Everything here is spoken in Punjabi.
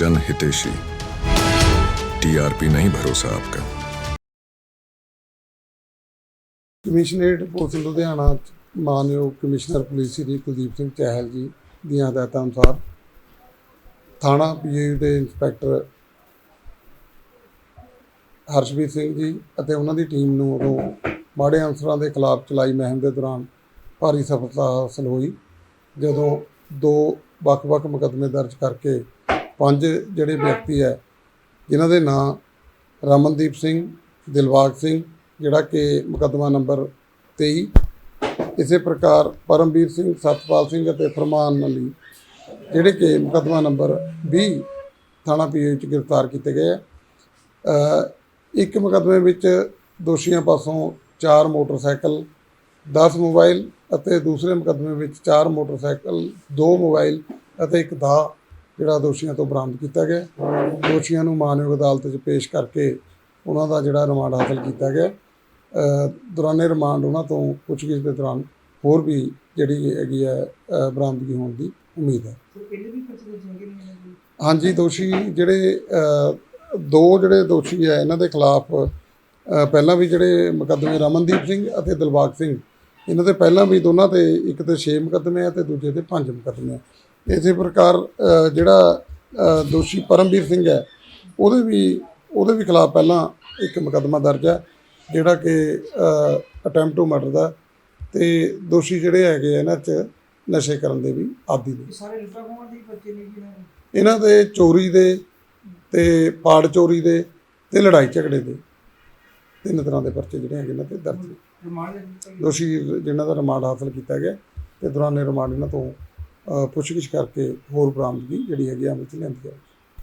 जन हितेशी टीआरपी नहीं भरोसा आपका ਕਮਿਸ਼ਨਰੇਟ ਪੁਲਿਸ ਲੁਧਿਆਣਾ 'ਚ ਮਾਨਯੋਗ ਕਮਿਸ਼ਨਰ ਪੁਲਿਸ ਸ੍ਰੀ ਕੁਲਦੀਪ ਸਿੰਘ ਚਹਿਲ ਜੀ ਦੀਆਂ ਹਦਾਇਤਾਂ ਅਨੁਸਾਰ ਥਾਣਾ ਪੀਏਯੂ ਦੇ ਇੰਸਪੈਕਟਰ ਹਰਸ਼ਵੀਰ ਸਿੰਘ ਜੀ ਅਤੇ ਉਹਨਾਂ ਦੀ ਟੀਮ ਨੂੰ ਉਦੋਂ ਮਾੜੇ ਅਨਸਰਾਂ ਦੇ ਖਿਲਾਫ ਚਲਾਈ ਮੁਹਿੰਮ ਦੇ ਦੌਰਾਨ ਭਾਰੀ ਸਫਲਤਾ ਹਾਸਲ ਹੋਈ ਜਦੋਂ ਦੋ ਵੱਖ-ਵੱਖ ਮੁਕੱਦਮੇ ਦਰਜ ਕਰਕੇ ਪੰਜ ਜਿਹੜੇ ਵਿਅਕਤੀ ਹੈ, ਜਿਨ੍ਹਾਂ ਦੇ ਨਾਂ ਰਮਨਦੀਪ ਸਿੰਘ, ਦਿਲਬਾਗ ਸਿੰਘ, ਜਿਹੜਾ ਕਿ ਮੁਕੱਦਮਾ ਨੰਬਰ 23 ਇਸੇ ਪ੍ਰਕਾਰ ਪਰਮਵੀਰ ਸਿੰਘ, ਸਤਪਾਲ ਸਿੰਘ ਅਤੇ ਫਰਮਾਨ ਅਲੀ, ਜਿਹੜੇ ਕਿ ਮੁਕੱਦਮਾ ਨੰਬਰ 20 ਥਾਣਾ ਪੀਏ ਵਿੱਚ ਗ੍ਰਿਫਤਾਰ ਕੀਤੇ ਗਏ ਹੈ। ਇੱਕ ਮੁਕੱਦਮੇ ਵਿੱਚ ਦੋਸ਼ੀਆਂ ਪਾਸੋਂ ਚਾਰ ਮੋਟਰਸਾਈਕਲ 10 ਮੋਬਾਈਲ ਅਤੇ ਦੂਸਰੇ ਮੁਕੱਦਮੇ ਵਿੱਚ ਚਾਰ ਮੋਟਰਸਾਈਕਲ, ਦੋ ਮੋਬਾਈਲ ਅਤੇ ਇੱਕ ਦਾ ਜਿਹੜਾ ਦੋਸ਼ੀਆਂ ਤੋਂ ਬਰਾਮਦ ਕੀਤਾ ਗਿਆ। ਦੋਸ਼ੀਆਂ ਨੂੰ ਮਾਨਯੋਗ ਅਦਾਲਤ 'ਚ ਪੇਸ਼ ਕਰਕੇ ਉਹਨਾਂ ਦਾ ਜਿਹੜਾ ਰਿਮਾਂਡ ਹਾਸਲ ਕੀਤਾ ਗਿਆ। ਦੌਰਾਨੇ ਰਿਮਾਂਡ ਉਹਨਾਂ ਤੋਂ ਪੁੱਛਗਿੱਛ ਦੇ ਦੌਰਾਨ ਹੋਰ ਵੀ ਜਿਹੜੀ ਹੈਗੀ ਹੈ ਬਰਾਮਦਗੀ ਹੋਣ ਦੀ ਉਮੀਦ ਹੈ। ਹਾਂਜੀ ਦੋਸ਼ੀ ਜਿਹੜੇ ਦੋ ਜਿਹੜੇ ਦੋਸ਼ੀ ਹੈ ਇਹਨਾਂ ਦੇ ਖਿਲਾਫ ਪਹਿਲਾਂ ਵੀ ਜਿਹੜੇ ਮੁਕੱਦਮੇ ਰਮਨਦੀਪ ਸਿੰਘ ਅਤੇ ਦਿਲਬਾਗ ਸਿੰਘ ਇਹਨਾਂ ਦੇ ਪਹਿਲਾਂ ਵੀ ਦੋਨਾਂ ਤੇ ਇੱਕ ਤੇ 6 ਮੁਕੱਦਮੇ ਆ ਤੇ ਦੂਜੇ ਤੇ 5 ਮੁਕੱਦਮੇ ਆ। ਇਸੇ ਪ੍ਰਕਾਰ ਜਿਹੜਾ ਦੋਸ਼ੀ ਪਰਮਵੀਰ ਸਿੰਘ ਹੈ ਉਹਦੇ ਵੀ ਉਹਦੇ ਵੀ ਖਿਲਾਫ ਪਹਿਲਾਂ ਇੱਕ ਮੁਕੱਦਮਾ ਦਰਜ ਹੈ ਜਿਹੜਾ ਕਿ ਅਟੈਂਪਟ ਟੂ ਮਰਡਰ ਦਾ ਤੇ ਦੋਸ਼ੀ ਜਿਹੜੇ ਹੈਗੇ ਇਹਨਾਂ 'ਚ ਨਸ਼ੇ ਕਰਨ ਦੇ ਵੀ ਆਦੀ ਨੇ। ਸਾਰੇ ਲੁੱਟਾਂ ਖੋਹਾਂ ਦੀ ਬੱਚੇ ਨੇ ਜੀ ਇਹਨਾਂ ਦੇ। ਚੋਰੀ ਦੇ ਤੇ ਪਾੜ ਚੋਰੀ ਦੇ ਤੇ ਲੜਾਈ ਝਗੜੇ ਦੇ ਤਿੰਨ ਤਰ੍ਹਾਂ ਦੇ ਪਰਚੇ ਜਿਹੜੇ ਹੈਗੇ ਇਹਨਾਂ ਤੇ ਦਰਜ ਨੇ। ਦੋਸ਼ੀ ਜਿਨ੍ਹਾਂ ਦਾ ਰਿਮਾਂਡ ਹਾਸਲ ਕੀਤਾ ਗਿਆ ਤੇ ਦੌਰਾਨੇ ਰਿਮਾਂਡ ਇਹਨਾਂ ਤੋਂ ਪੁੱਛਗਿੱਛ ਕਰਕੇ ਹੋਰ ਬਰਾਮਦਗੀ ਜਿਹੜੀ ਹੈਗੀ ਆ ਅਮਲ ਚ ਲਿਆਂਦੀ ਜਾਵੇ